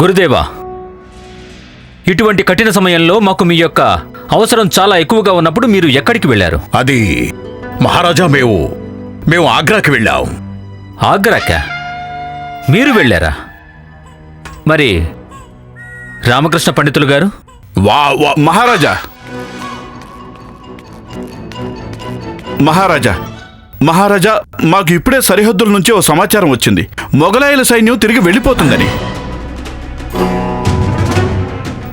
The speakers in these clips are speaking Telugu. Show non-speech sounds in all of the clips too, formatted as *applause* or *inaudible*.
గురుదేవా ఇటువంటి కఠిన సమయంలో మాకు మీ యొక్క అవసరం చాలా ఎక్కువగా ఉన్నప్పుడు మీరు ఎక్కడికి వెళ్ళారు? అది మహారాజా మేము మేము ఆగ్రాకి వెళ్ళాం. ఆగ్రాక? మీరు వెళ్ళారా? మరి రామకృష్ణ పండితులు గారు? వా వా మహారాజా! మహారాజా మహారాజా మాకు ఇప్పుడే సరిహద్దుల నుంచి ఓ సమాచారం వచ్చింది. మొఘలాయుల సైన్యం తిరిగి వెళ్ళిపోతుందని.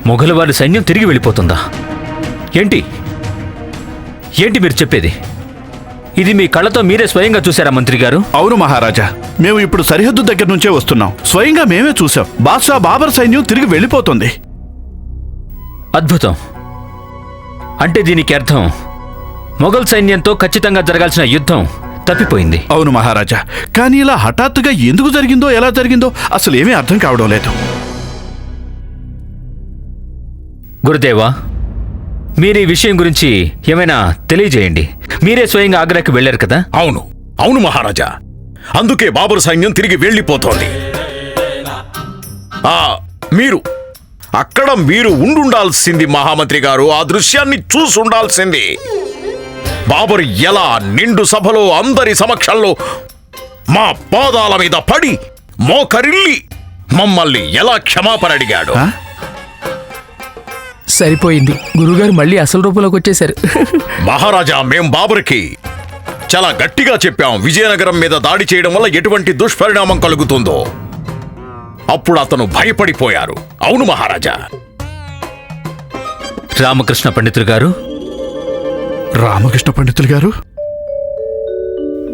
మొఘలు వారి సైన్యం తిరిగి వెళ్ళిపోతుందా? ఏంటి? ఏంటి మీరు చెప్పేది? ఇది మీ కళ్ళతో మీరే స్వయంగా చూశారా మంత్రి గారు? అవును మహారాజా మేము ఇప్పుడు సరిహద్దు దగ్గర నుంచే వస్తున్నాం. స్వయంగా మేమే చూసాం బాద్షా బాబర్ సైన్యం తిరిగి వెళ్ళిపోతుంది. అద్భుతం. అంటే దీనికి అర్థం మొఘల్ సైన్యంతో ఖచ్చితంగా జరగాల్సిన యుద్ధం తప్పిపోయింది. అవును మహారాజా కానీ ఇలా హఠాత్తుగా ఎందుకు జరిగిందో ఎలా జరిగిందో అసలు ఏమీ అర్థం కావడం లేదు. గురుదేవా మీరు ఈ విషయం గురించి ఏమైనా తెలియజేయండి. మీరే స్వయంగా ఆగ్రాకి వెళ్ళారు కదా? అవును. అవును మహారాజా. అందుకే బాబరు సైన్యం తిరిగి వెళ్ళిపోతోంది. ఆ మీరు. అక్కడ మీరు ఉండుండాల్సింది మహామంత్రి గారు. ఆ దృశ్యాన్ని చూసుండాల్సింది బాబరు ఎలా నిండు సభలో అందరి సమక్షంలో మా పాదాల మీద పడి మోకరిల్లి మమ్మల్ని ఎలా క్షమాపణ అడిగాడు? సరిపోయింది. గురుగారు మళ్ళీ అసలు రూపంలోకి వచ్చేశారు. మహారాజా మేం బాబర్కి చాలా గట్టిగా చెప్పాం. విజయనగరం మీద దాడి చేయడం వల్ల ఎటువంటి దుష్పరిణామం కలుగుతుందో. అప్పుడు అతను భయపడిపోయారు. అవును మహారాజా. రామకృష్ణ పండితులు గారు రామకృష్ణ పండితులు గారు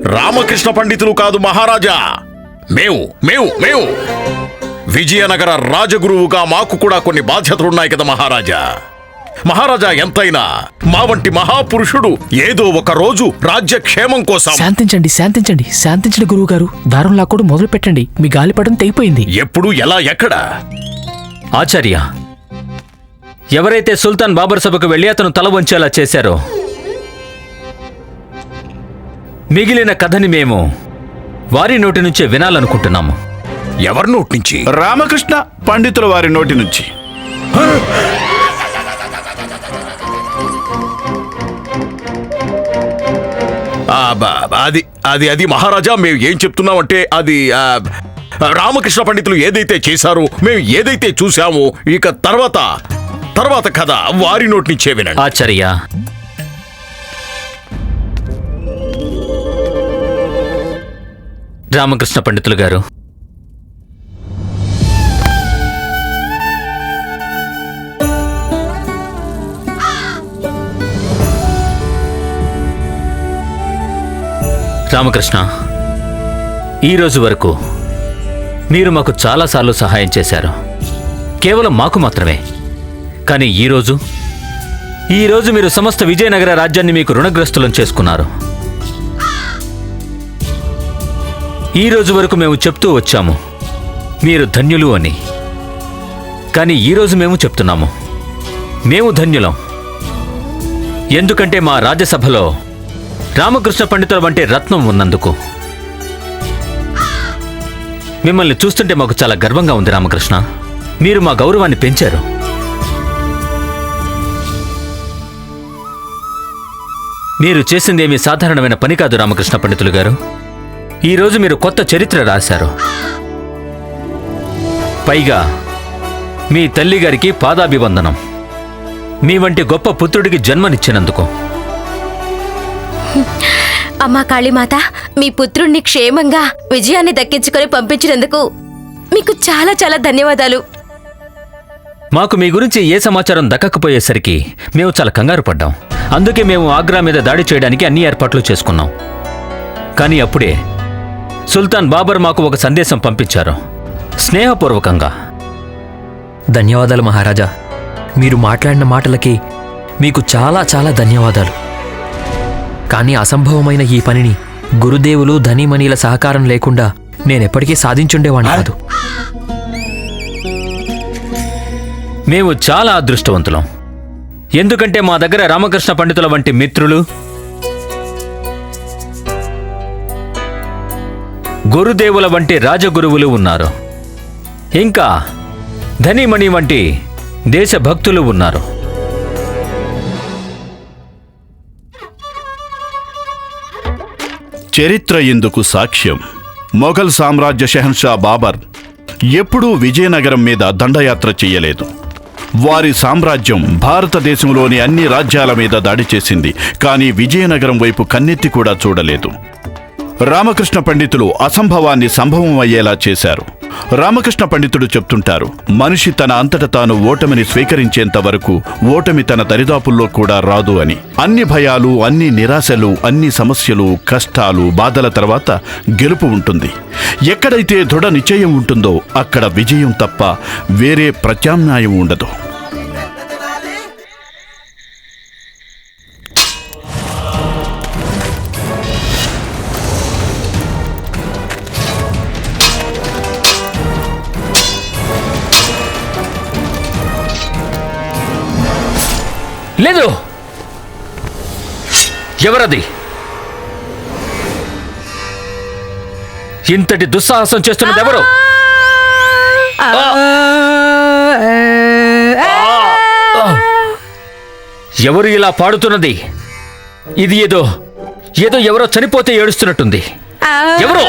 రామకృష్ణ పండితులు కాదు మహారాజా. మేము మేము మేము విజయనగర రాజగురువుగా మాకు కూడా కొన్ని బాధ్యతలున్నాయి కదా మహారాజా. మహారాజా ఎంతైనా మా వంటి మహాపురుషుడు ఏదో ఒక రోజు రాజ్యక్షేమం కోసం శాంతించండి శాంతించండి శాంతించండి గురువు గారు దారం లాక్కోడు మొదలు పెట్టండి మీ గాలిపటం తెగిపోయింది. ఎప్పుడు ఎలా ఎక్కడ? ఆచార్య ఎవరైతే సుల్తాన్ బాబర్ సభకు వెళ్ళి అతను తల వంచేలా చేశారో మిగిలిన కథని మేము వారి నోటి నుంచే వినాలనుకుంటున్నాము. ఎవరి నోటి నుంచి? రామకృష్ణ పండితుల వారి నోటి నుంచి. అది అది అది మహారాజా మేము ఏం చెప్తున్నామంటే అది రామకృష్ణ పండితులు ఏదైతే చేశారో మేము ఏదైతే చూసామో ఇక తర్వాత తర్వాత కథ వారి నోటి నుంచే వినండి. ఆచార్య. రామకృష్ణ పండితులు గారు రామకృష్ణ ఈ రోజు వరకు మీరు మాకు చాలాసార్లు సహాయం చేశారు. కేవలం మాకు మాత్రమే. కానీ ఈరోజు ఈరోజు మీరు సమస్త విజయనగర రాజ్యాన్ని మీకు రుణగ్రస్తులను చేసుకున్నారు. ఈ రోజు వరకు మేము చెప్తూ వచ్చాము మీరు ధన్యులు అని. కానీ ఈరోజు మేము చెప్తున్నాము మేము ధన్యులం. ఎందుకంటే మా రాజ్యసభలో రామకృష్ణ పండితుల వంటి రత్నం ఉన్నందుకు. మిమ్మల్ని చూస్తుంటే మాకు చాలా గర్వంగా ఉంది రామకృష్ణ. మీరు మా గౌరవాన్ని పెంచారు. మీరు చేసిందేమీ సాధారణమైన పని కాదు రామకృష్ణ పండితులు గారు. ఈరోజు మీరు కొత్త చరిత్ర రాశారు. పైగా మీ తల్లిగారికి పాదాభివందనం. మీ వంటి గొప్ప పుత్రుడికి జన్మనిచ్చినందుకు. అమ్మా కాళీమాత మీ పుత్రుణ్ణి క్షేమంగా విజయాన్ని దక్కించుకొని పంపించినందుకు మీకు చాలా చాలా ధన్యవాదాలు. మాకు మీ గురించి ఏ సమాచారం దక్కకపోయేసరికి మేము చాలా కంగారు పడ్డాం. అందుకే మేము ఆగ్రా మీద దాడి చేయడానికి అన్ని ఏర్పాట్లు చేసుకున్నాం. కానీ అప్పుడే సుల్తాన్ బాబర్ మాకు ఒక సందేశం పంపించారు. స్నేహపూర్వకంగా. ధన్యవాదాలు మహారాజా. మీరు మాట్లాడిన మాటలకి మీకు చాలా చాలా ధన్యవాదాలు. కానీ అసంభవమైన ఈ పనిని గురుదేవులు ధనిమణిల సహకారం లేకుండా నేనెప్పటికీ సాధించుండేవాణ్ణి కాదు. మేము చాలా అదృష్టవంతులం. ఎందుకంటే మా దగ్గర రామకృష్ణ పండితుల వంటి మిత్రులు గురుదేవుల వంటి రాజగురువులు ఉన్నారు. ఇంకా ధనిమణి వంటి దేశభక్తులు ఉన్నారు. చరిత్ర ఇందుకు సాక్ష్యం? మొఘల్ సామ్రాజ్య షెహన్షా బాబర్ ఎప్పుడూ విజయనగరం మీద దండయాత్ర చేయలేదు. వారి సామ్రాజ్యం భారతదేశంలోని అన్ని రాజ్యాల మీద దాడి చేసింది కానీ విజయనగరం వైపు కన్నెత్తి కూడా చూడలేదు. రామకృష్ణ పండితులు అసంభవాన్ని సంభవం అయ్యేలా చేశారు. రామకృష్ణ పండితుడు చెప్తుంటారు మనిషి తన అంతట తాను ఓటమిని స్వీకరించేంత వరకు ఓటమి తన దరిదాపుల్లో కూడా రాదు అని. అన్ని భయాలు అన్ని నిరాశలు అన్ని సమస్యలు కష్టాలు బాధల తర్వాత గెలుపు ఉంటుంది. ఎక్కడైతే దృఢ నిశ్చయం ఉంటుందో అక్కడ విజయం తప్ప వేరే ప్రత్యామ్నాయం ఉండదు. లేదు. ఎవరది? ఇంతటి దుస్సాహసం చేస్తున్నది ఎవరు? ఎవరు ఇలా పాడుతున్నది? ఇది ఏదో ఏదో ఎవరో చనిపోతే ఏడుస్తున్నట్టుంది. ఎవరు?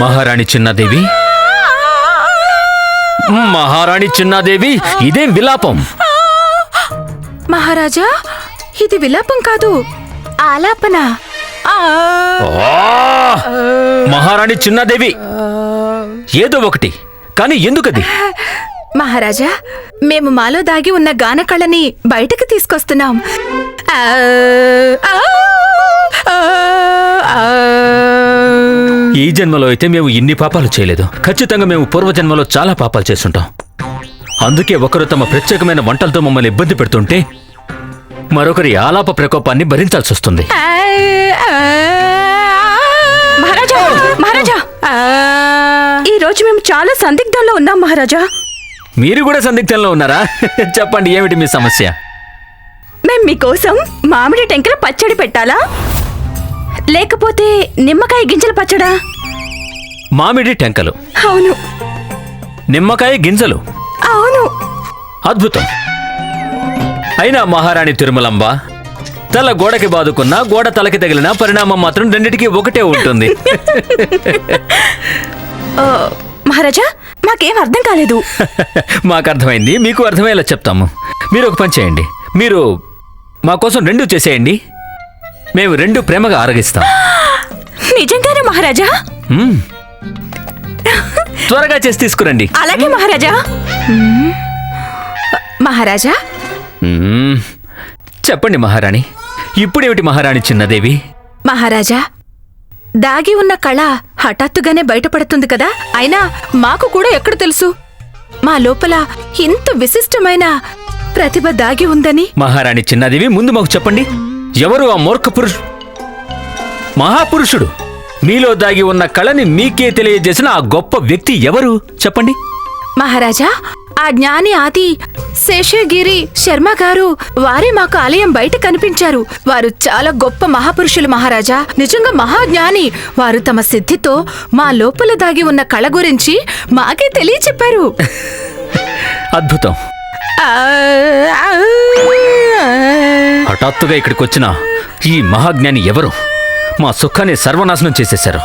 మహారాణి చిన్నాదేవి? మహారాణి చిన్నాదేవి ఇదేం విలాపం? మహారాజా ఇది విలాపం కాదు ఆలాపన! మహారాణి చిన్నాదేవి ఏదో ఒకటి కానీ ఎందుకది? మహారాజా మేము మాలో దాగి ఉన్న గానకళని బయటకు తీసుకొస్తున్నాం. ఆ. ఈ జన్మలో అయితే మేము ఇన్ని పాపాలు చేయలేదు. ఖచ్చితంగా మేము పూర్వజన్మలో చాలా పాపాలు చేస్తుంటాం. అందుకే ఒకరు తమ ప్రత్యేకమైన వంటలతో మమ్మల్ని ఇబ్బంది పెడుతుంటే మరొకరి ఆలాప ప్రకోపాన్ని భరించాల్సి వస్తుంది. మహారాజా మహారాజా. ఈ రోజు మేము చాలా సందిగ్ధంలో ఉన్నాం మహారాజా. మీరు కూడా సందిగ్ధంలో ఉన్నారా? *laughs* చెప్పండి ఏమిటి మీ సమస్య? మేం మీకోసం మామిడి టెంకల పచ్చడి పెట్టాలా? లేకపోతే నిమ్మకాయ గింజల పచ్చడా? మామిడి టెంకలు. అవును. నిమ్మకాయ గింజలు. అవును. అద్భుతం. అయినా మహారాణి తిరుమలంబ తల గోడకి బాదుకున్నా గోడ తలకి తగిలిన పరిణామం మాత్రం రెండిటికి ఒకటే ఉంటుంది. *laughs* మహారాజా మాకేం అర్థం కాలేదు. *laughs* మాకు అర్థమైంది మీకు అర్థమయ్యేలా చెప్తాము. మీరు ఒక పని చేయండి. మీరు మా కోసం రెండు చేసేయండి. మేము రెండు ప్రేమగా ఆరగిస్తాం. నిజంగానే మహారాజా? మ్మ్. త్వరగా చేసి తీసుకురండి. అలాగే మహారాజా. మ్మ్. మహారాజా? మ్మ్. చెప్పండి మహారాణి ఇప్పుడేమిటి మహారాణి చిన్నదేవి? మహారాజా దాగి ఉన్న కళ హఠాత్తుగానే బయటపడుతుంది కదా? అయినా మాకు కూడా ఎక్కడ తెలుసు? మా లోపల ఇంత విశిష్టమైన ప్రతిభ దాగి ఉందని? మహారాణి చిన్నదేవి ముందు మాకు చెప్పండి. ఎవరు ఆ మూర్ఖ పురుషు? మహాపురుషుడు. మీలో దాగి ఉన్న కళని మీకే తెలియజేసిన ఆ గొప్ప వ్యక్తి ఎవరు? చెప్పండి. మహారాజా ఆ జ్ఞాని ఆది శేషగిరి శర్మ గారు వారే మాకు ఆలయం బయట కనిపించారు. వారు చాలా గొప్ప మహాపురుషులు మహారాజా. నిజంగా మహాజ్ఞాని. వారు తమ సిద్ధితో మా లోపల దాగి ఉన్న కళ గురించి మాకే తెలియచెప్పారు. *laughs* అద్భుతం. హఠాత్తుగా ఇక్కడికి వచ్చిన ఈ మహాజ్ఞాని ఎవరు? మా సుఖాన్ని సర్వనాశనం చేసేశారు.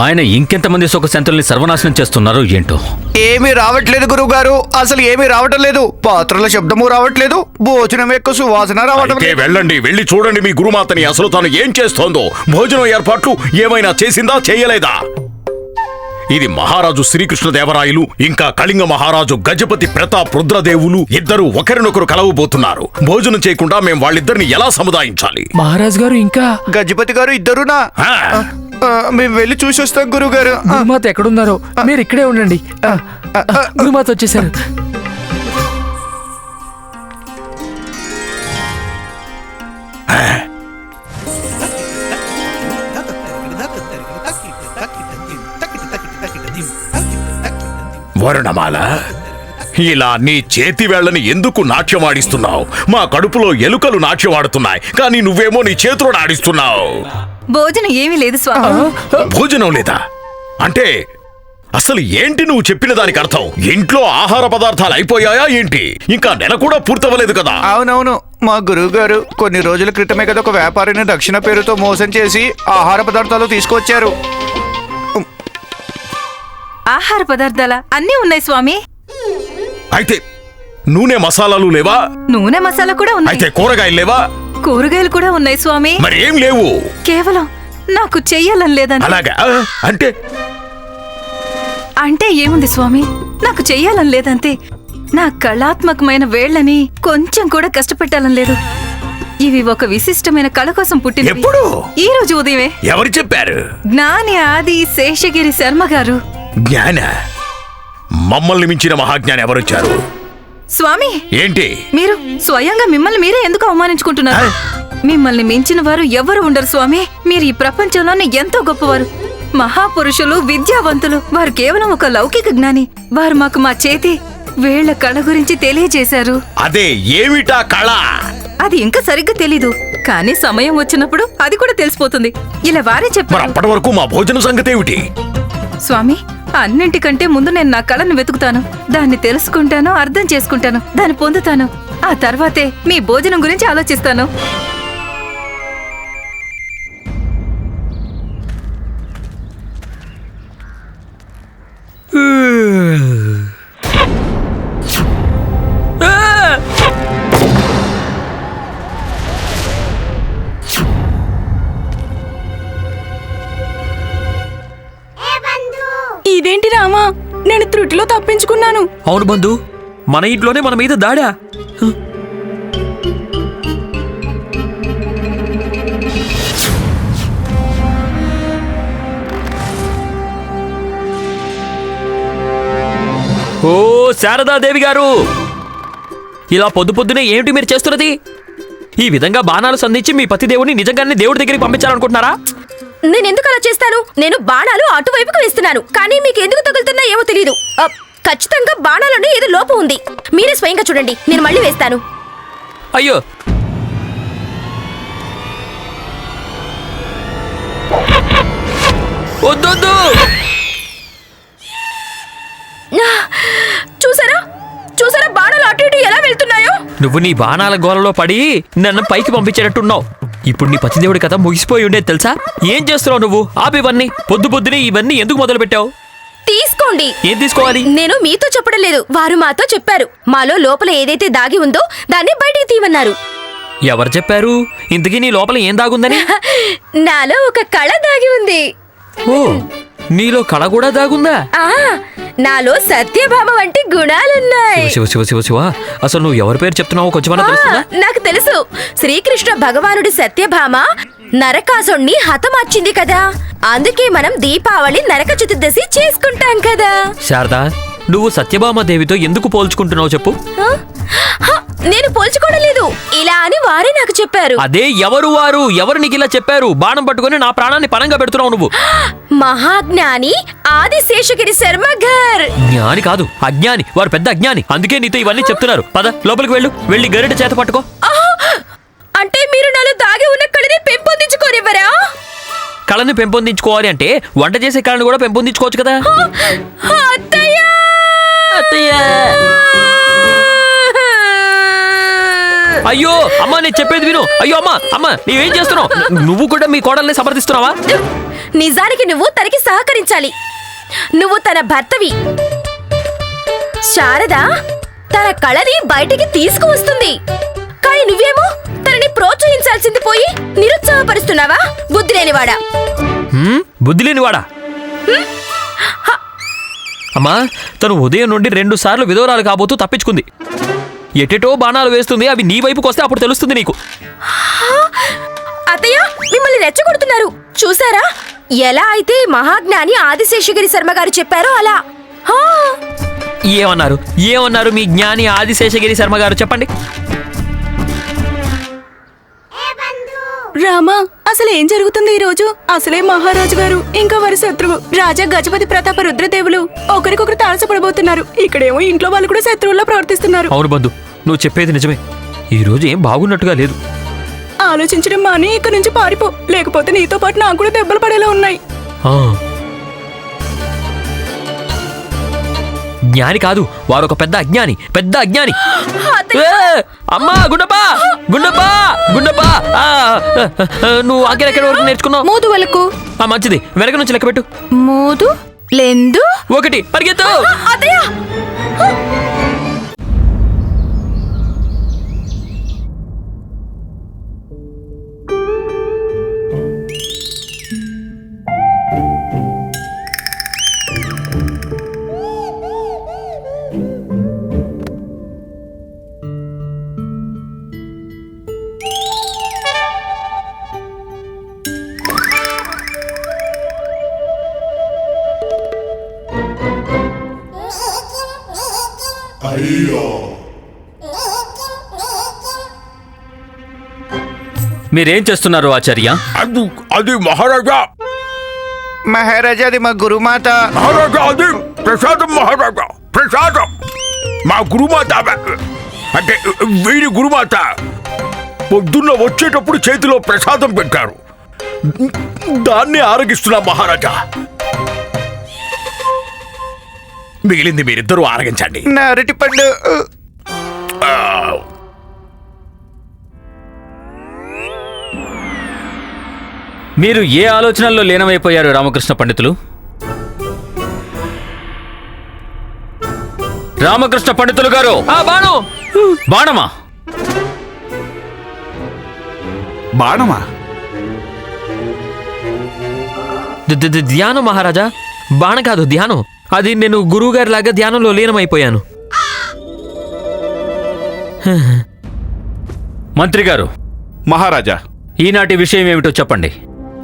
ఆయన ఇంకెంతమంది సుఖశాంతుల్ని సర్వనాశనం చేస్తున్నారో ఏంటో? ఏమీ రావట్లేదు గురువుగారు. అసలు ఏమీ రావటం లేదు. పాత్రల శబ్దము రావట్లేదు. భోజనం యొక్క సువాసన రావటం అయితే వెళ్ళండి వెళ్ళి చూడండి మీ గురుమాతని. అసలు తాను ఏం చేస్తోందో? భోజనం ఏర్పాట్లు ఏమైనా చేసిందా చేయలేదా? ఇది మహారాజు శ్రీకృష్ణదేవరాయలు ఇంకా కళింగ మహారాజు గజపతి ప్రతాప్ రుద్రదేవులు ఇద్దరు ఒకరినొకరు కలవబోతున్నారు. భోజనం చేయకుండా మేం వాళ్ళిద్దరిని ఎలా సముదాయించాలి? మహారాజ్ గారు ఇంకా గజపతి గారు ఇద్దరునా? మేము వెళ్ళి చూసి వస్తాం గురువుగారు ఆ, గురుమాత ఎక్కడున్నారో మీరు ఇక్కడే ఉండండి. గురుమాత వచ్చేసారు. వరుణమాల ఇలా నీ చేతి వేళ్ళని ఎందుకు నాట్యం ఆడిస్తున్నావు? మా కడుపులో ఎలుకలు నాట్యం ఆడుతున్నాయి కానీ నువ్వేమో నీ చేతులను ఆడిస్తున్నావు భోజనం ఏమీ లేదు స్వామి. భోజనం లేదా? అంటే అసలు ఏంటి నువ్వు చెప్పిన దానికి అర్థం? ఇంట్లో ఆహార పదార్థాలు అయిపోయాయా ఏంటి? ఇంకా నెల కూడా పూర్తవలేదు కదా. అవునవును. మా గురువు గారు కొన్ని రోజుల క్రితమే కదా ఒక వ్యాపారిని దక్షిణ పేరుతో మోసం చేసి ఆహార పదార్థాలు తీసుకొచ్చారు. ఆహార పదార్థాల? అన్నీ ఉన్నాయి స్వామి. అయితే నూనె మసాలాలు లేవా? నూనె మసాలా కూడా ఉన్నాయి. అయితే కూరగాయలు లేవా? కూరగాయలు కూడా ఉన్నాయి స్వామి. మరి ఏం లేవు? కేవలం నాకు చెయ్యాలని లేదని అలాగా? ఆ, అంటే? అంటే ఏముంది స్వామి? నాకు చెయ్యాలని లేదంతే నా కళాత్మకమైన వేళ్ళని కొంచెం కూడా కష్టపెట్టాలని లేదు. ఇవి ఒక విశిష్టమైన కళ కోసం పుట్టినవి. ఎప్పుడు? ఈ రోజు ఉదయమే. ఎవరు చెప్పారు? జ్ఞాని ఆది శేషగిరి శర్మ గారు. జ్ఞాన. మమ్మల్ని మించిన మహాజ్ఞాని ఎవరొచ్చారు? స్వామి! ఏంటి? మీరు స్వయంగా మిమ్మల్ని మీరే ఎందుకు అవమానించుకుంటున్నారు? మిమ్మల్ని మించిన వారు ఎవరు ఉండరు స్వామి. మీరు ఈ ప్రపంచంలోనే ఎంతో గొప్పవారు. మహాపురుషులు విద్యావంతులు వారు కేవలం ఒక లౌకిక జ్ఞాని. వారు మాకు మా చేతి వేళ్ళ కళ గురించి తెలియజేశారు. అదే ఏమిటా కళ? అది ఇంకా సరిగ్గా తెలీదు. కానీ సమయం వచ్చినప్పుడు అది కూడా తెలిసిపోతుంది. ఇలా వారే చెప్పారు. అప్పటి వరకు మా భోజన సంగతి ఏమిటి? స్వామి అన్నింటికంటే ముందు నేను నా కళను వెతుకుతాను. దాన్ని తెలుసుకుంటాను అర్థం చేసుకుంటాను దాన్ని పొందుతాను. ఆ తర్వాతే మీ భోజనం గురించి ఆలోచిస్తాను. Ugh. మామా నేను త్రుటిలో తప్పించుకున్నాను. అవును బంధు మన ఇంట్లోనే మన మీద దాడా. ఓ శారదాదేవి గారు! ఇలా పొద్దు పొద్దునే ఏమిటి మీరు చేస్తున్నది? ఈ విధంగా బాణాలు సంధించి మీ పతిదేవుని నిజంగానే దేవుడి దగ్గరికి పంపించాలనుకుంటున్నారా? నేను ఎందుకు అలా చేస్తాను? నేను బాణాలు అటువైపుకు వేస్తున్నాను. కానీ మీకు ఎందుకు తగులుతున్నా ఏమో తెలియదు ఖచ్చితంగా బాణాలను ఏదో లోపం ఉంది. మీరే స్వయంగా చూడండి. నేను మళ్ళీ వేస్తాను. అయ్యో! వద్దొద్దు చూసారా? చూసారా బాణాలు అటు ఇటు ఎలా వెళ్తున్నాయో? నువ్వు నీ బాణాల గోలలో పడి నన్ను పైకి పంపించేటట్టున్నావు. ఇప్పుడు నీ పతిదేవుడి కథ ముగిసిపోయి ఉండేది తెలుసా? ఏం చేస్తున్నావు నువ్వు? ఆపు ఇవన్నీ. పొద్దు పొద్దునే ఇవన్నీ ఎందుకు మొదలు పెట్టావు తీసుకోండి. ఏం తీసుకోవాలి? నేను మీతో చెప్పడం లేదు. వారు మాతో చెప్పారు. మాలో లోపల ఏదైతే దాగి ఉందో దాన్ని బయటికి తీయమన్నారు. ఎవరు చెప్పారు? ఇంతకీ నీ లోపల ఏం దాగుందని? *laughs* నాలో ఒక కళ దాగి ఉంది. ఓ నీలో కళ కూడా దాగుందా? ఆ నాలో సత్యభామ వంటి గుణాలున్నాయి. శివ శివ శివ శివ అసలు నువ్వు ఎవరి పేరు చెప్తున్నావో కొంచెం ఆ, తెలుస్తుందా? నాకు తెలుసు. శ్రీకృష్ణ భగవానుడి సత్యభామ నరకాసుణ్ణి హతమార్చింది కదా. అందుకే మనం దీపావళి నరక చతుర్దశి చేసుకుంటాం కదా. శారదా నువ్వు సత్యభామ దేవితో ఎందుకు పోల్చుకుంటున్నావు చెప్పు? హ, నేను పోల్చుకోవడం లేదు. ఇలా అని వారే నాకు చెప్పారు. అదే ఎవరు వారు ఎవరు నీకు ఇలా చెప్పారు? బాణం పట్టుకొని నా ప్రాణాన్ని పనంగా పెడుతున్నావు నువ్వు. మహాజ్ఞాని ఆదిశేషగిరి శర్మ గార్ జ్ఞాని కాదు అజ్ఞాని. వారు పెద్ద అజ్ఞాని. అందుకే నీతో ఇవన్నీ చెప్తున్నారు. పద లోపలికి వెళ్ళు. వెళ్ళి గరిట చేత పట్టుకో! అంటే మీరు నాలో దాగి ఉన్న కళని పెంపొందించుకోనివ్వరా? కళని పెంపొందించుకోవాలి అంటే వంట చేసే కళను కూడా పెంపొందించుకోవచ్చు కదా? అత్తయ్య! అయ్యో అమ్మా నేను చెప్పేది విను. అయ్యో అమ్మా అమ్మా నీవేం చేస్తున్నావు? నువ్వు కూడా మీ కోడల్ని సమర్థిస్తున్నావా? నిజానికి నువ్వు తనకి సహకరించాలి. నువ్వు తన భర్తవి. శారద తన కళని బయటికి తీసుకువస్తుంది. కానీ నువ్వేమో తనని ప్రోత్సహించాల్సింది పోయి నిరుత్సాహపరుస్తున్నావా? బుద్ధి లేనివాడా? బుద్ధి లేనివాడా? అమ్మా తను ఉదయం నుండి రెండు సార్లు విధవరాలు కాబోతూ తప్పించుకుంది. ఎటెటో బాణాలు వేస్తుంది అవి నీ వైపుకి వస్తే అప్పుడు తెలుస్తుంది నీకు. అత్తయ్య మిమ్మల్ని రెచ్చగొడుతున్నారు. చూసారా? ఎలా అయితే మహాజ్ఞాని ఆదిశేషగిరి శర్మ గారు చెప్పారో అలా. హా, ఏమన్నారు? ఏమన్నారు మీ జ్ఞాని ఆదిశేషగిరి శర్మ గారు? చెప్పండి. రామా అసలు ఏం జరుగుతుంది ఈ రోజు అసలే మహారాజు గారు ఇంకా వారి శత్రువు రాజా గజపతి ప్రతాప రుద్రదేవులు. ఒకరికొకరు తారసపడబోతున్నారు. ఇక్కడేమో ఇంట్లో వాళ్ళు కూడా శత్రువుల్లో ప్రవర్తిస్తున్నారు. అవును బంధు నువ్వు చెప్పేది నిజమే. ఈ రోజు ఏం బాగున్నట్టుగా లేదు. ఆలోచించడం మాని ఇక్కడ నుంచి పారిపో. లేకపోతే నీతో పాటు నాకు కూడా దెబ్బలు పడేలా ఉన్నాయి. జ్ఞాని కాదు వారు ఒక పెద్ద అజ్ఞాని పెద్ద అజ్ఞాని. *gasps* అమ్మా గుండప్పా గుండప్పా! ఆ, ఆ, నువ్వు ఎక్కడి వరకు నేర్చుకున్నావు. మూదు వలకు. ఆ, మంచిది. వెనక నుంచి లెక్క పెట్టు. మూదు లెందు. ఒకటి పరిగెత్తు. అదయ్య మీరేం చేస్తున్నారు ఆచార్య? అది అది మహారాజా. మహారాజా అది మా గురుమాత. మహారాజా అది ప్రసాదం మహారాజా ప్రసాదం. మా గురుమాత అంటే వీడి గురుమాత పొద్దున్న వచ్చేటప్పుడు చేతిలో ప్రసాదం పెట్టారు. దాన్ని ఆరగిస్తున్నా మహారాజా. మిగిలింది మీరిద్దరూ ఆరగించండి. నా అరటి పండు మీరు ఏ ఆలోచనల్లో లీనమైపోయారు రామకృష్ణ పండితులు? రామకృష్ణ పండితులు గారు! ఆ బాణం! బాణమా? బాణమా? ద- ద- ద- ధ్యానం మహారాజా. బాణం కాదు ధ్యానం. అది నేను గురువు గారి లాగా ధ్యానంలో లీనమైపోయాను. మంత్రి గారు మహారాజా. ఈనాటి విషయం ఏమిటో చెప్పండి.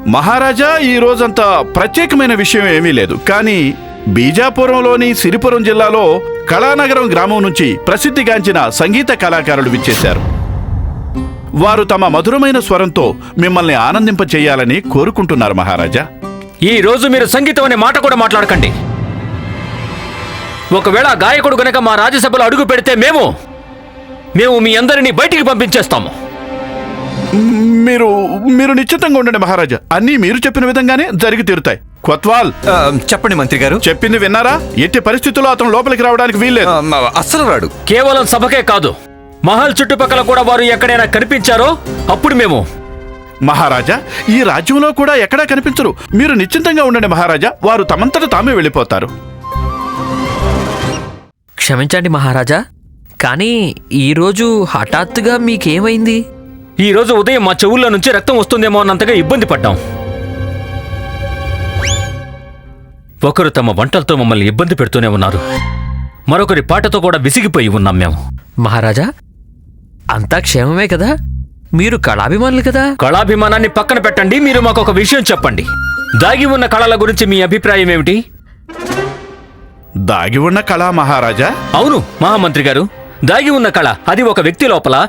మహారాజా ఈ రోజంత ప్రత్యేకమైన విషయం ఏమీ లేదు. కానీ బీజాపురంలోని సిరిపురం జిల్లాలో కళానగరం గ్రామం నుంచి ప్రసిద్ధిగాంచిన సంగీత కళాకారులు విచ్చేశారు. వారు తమ మధురమైన స్వరంతో మిమ్మల్ని ఆనందింప చేయాలని కోరుకుంటున్నారు మహారాజా. ఈ రోజు మీరు సంగీతం అనే మాట కూడా మాట్లాడకండి. ఒకవేళ ఆ గాయకుడు గనక మా రాజ్యసభలో అడుగు పెడితే మేము మేము మీ అందరినీ బయటికి పంపించేస్తాము మీరు మీరు నిశ్చితంగా ఉండండి మహారాజా. అన్నీ మీరు చెప్పిన విధంగానే జరిగి తీరుతాయి. కొత్వాల్. చెప్పండి మంత్రి గారు. చెప్పింది విన్నారా? ఎట్టి పరిస్థితుల్లో అతను లోపలికి రావడానికి వీల్లేదు. అస్సలు రాడు. కేవలం సభకే కాదు మహల్ చుట్టుపక్కల కూడా వారు ఎక్కడైనా కనిపించారో అప్పుడు మేము. మహారాజా ఈ రాజ్యంలో కూడా ఎక్కడా కనిపించరు. మీరు నిశ్చింతంగా ఉండండి మహారాజా వారు తమంతట తామే వెళ్ళిపోతారు. క్షమించండి మహారాజా కానీ ఈరోజు హఠాత్తుగా మీకేమైంది? ఈ రోజు ఉదయం మా చెవుల్లో నుంచి రక్తం వస్తుందేమో అన్నంతగా ఇబ్బంది పడ్డాం. ఒకరు తమ వంటలతో మమ్మల్ని ఇబ్బంది పెడుతూనే ఉన్నారు. మరొకరి పాటతో కూడా విసిగిపోయి ఉన్నాం మేము. మహారాజా అంతా క్షేమమే కదా? మీరు కళాభిమానులు కదా? కళాభిమానాన్ని పక్కన పెట్టండి మీరు మాకు ఒక విషయం చెప్పండి. దాగి ఉన్న కళల గురించి మీ అభిప్రాయం ఏమిటి? దాగి ఉన్న కళా మహారాజా? అవును మహామంత్రి గారు. దాగి ఉన్న కళ అది ఒక వ్యక్తి లోపల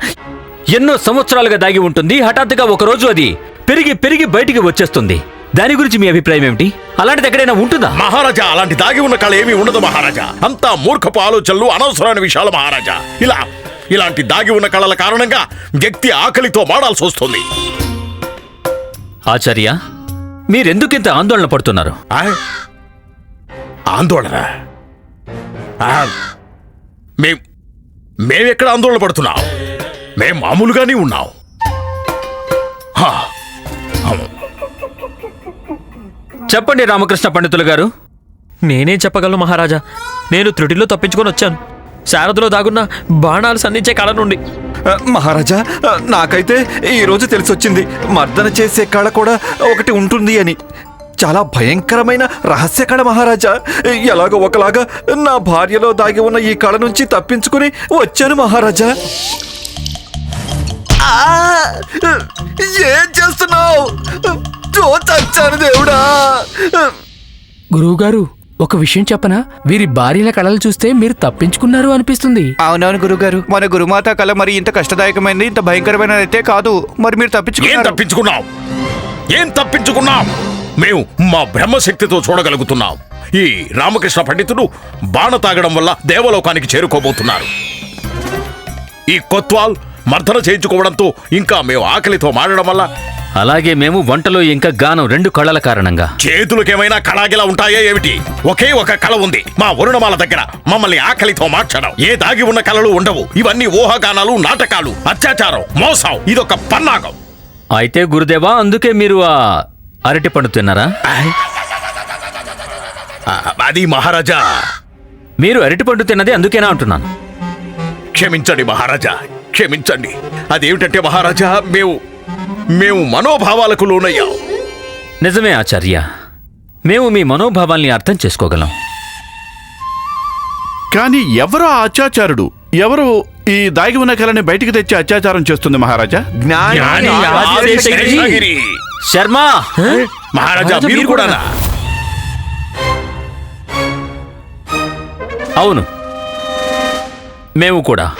ఎన్నో సంవత్సరాలుగా దాగి ఉంటుంది హఠాత్తుగా ఒక రోజు అది పెరిగి పెరిగి బయటికి వచ్చేస్తుంది. దాని గురించి మీ అభిప్రాయం ఏమిటి? అలాంటిది ఎక్కడైనా ఉంటుందా? మహారాజా అలాంటి దాగి ఉన్న కళ ఏమీ ఉండదు మహారాజా. అంతా మూర్ఖపు ఆలోచనలు అనవసరమైన విషయాలు మహారాజా. ఇలా ఇలాంటి దాగి ఉన్న కళల కారణంగా వ్యక్తి ఆకలితో మాడాల్సి వస్తుంది. ఆచార్య మీరెందుకింత ఆందోళన పడుతున్నారు? ఆ? ఆందోళన? మేం మేమెక్కడ ఆందోళన పడుతున్నాం? మేం మామూలుగానే ఉన్నాం. హా, చెప్పండి రామకృష్ణ పండితులు గారు. నేనేం చెప్పగలను మహారాజా. నేను త్రుటిలో తప్పించుకొని వచ్చాను. శారదలో దాగున్న బాణాలు సంధించే కళ నుండి. మహారాజా నాకైతే ఈ రోజు తెలిసొచ్చింది. మర్దన చేసే కళ కూడా ఒకటి ఉంటుంది అని. చాలా భయంకరమైన రహస్య కళ మహారాజా. ఎలాగో ఒకలాగా నా భార్యలో దాగి ఉన్న ఈ కళ నుంచి తప్పించుకుని వచ్చాను మహారాజా! ఏం చేస్తున్నావు? చచ్చాను దేవుడా. గురువుగారు ఒక విషయం చెప్పనా? వీరి భార్యల కళలు చూస్తే మీరు తప్పించుకున్నారు అనిపిస్తుంది. అవునవును గురుగారు మన గురుమాత కళ మరి ఇంత కష్టదాయకమైనది ఇంత భయంకరమైనది అయితే కాదు. మరి మీరు ఏం తప్పించుకున్నారు. తప్పించుకున్నాం ఏం తప్పించుకున్నాం మేము మా బ్రహ్మశక్తితో చూడగలుగుతున్నాం. ఈ రామకృష్ణ పండితుడు బాణ తాగడం వల్ల దేవలోకానికి చేరుకోబోతున్నారు. ఈ కొత్వాల్ మర్దన చేయించుకోవడంతో ఇంకా మేము ఆకలితో మారడం వల్ల అలాగే మేము వంటలో ఇంకా గానం రెండు కళల కారణంగా. చేతులకేమైనా కళాగిలా ఉంటాయా ఏమిటి? ఒకే ఒక కళ ఉంది. మా వరుణమాల దగ్గర మమ్మల్ని ఆకలితో మార్చడం. ఏ దాగి ఉన్న కళలు ఉండవు. ఇవన్నీ ఊహాగానాలు నాటకాలు అత్యాచారం మోసం. ఇదొక పన్నాగం. అయితే గురుదేవా అందుకే మీరు ఆ అరటి పండు తిన్నారా? ఆ, అది మహారాజా. మీరు అరటి పండు తిన్నది అందుకేనా అంటున్నాను. క్షమించండి మహారాజా క్షమించండి. అదేమిటంటే మహారాజా మేము మేము మనోభావాలకు లోనయ్యాం. నిజమే ఆచార్య. మేము మీ మనోభావాల్ని అర్థం చేసుకోగలం. కానీ ఎవరో ఆ అత్యాచారుడు? ఎవరు ఈ దాగి ఉన్న కళని బయటికి తెచ్చి అత్యాచారం చేస్తుంది మహారాజా? జ్ఞాని జ్ఞాని ఆదిశేషగిరి. శర్మ! మహారాజా మీరు మీరు కూడానా? అవును. మేము కూడా.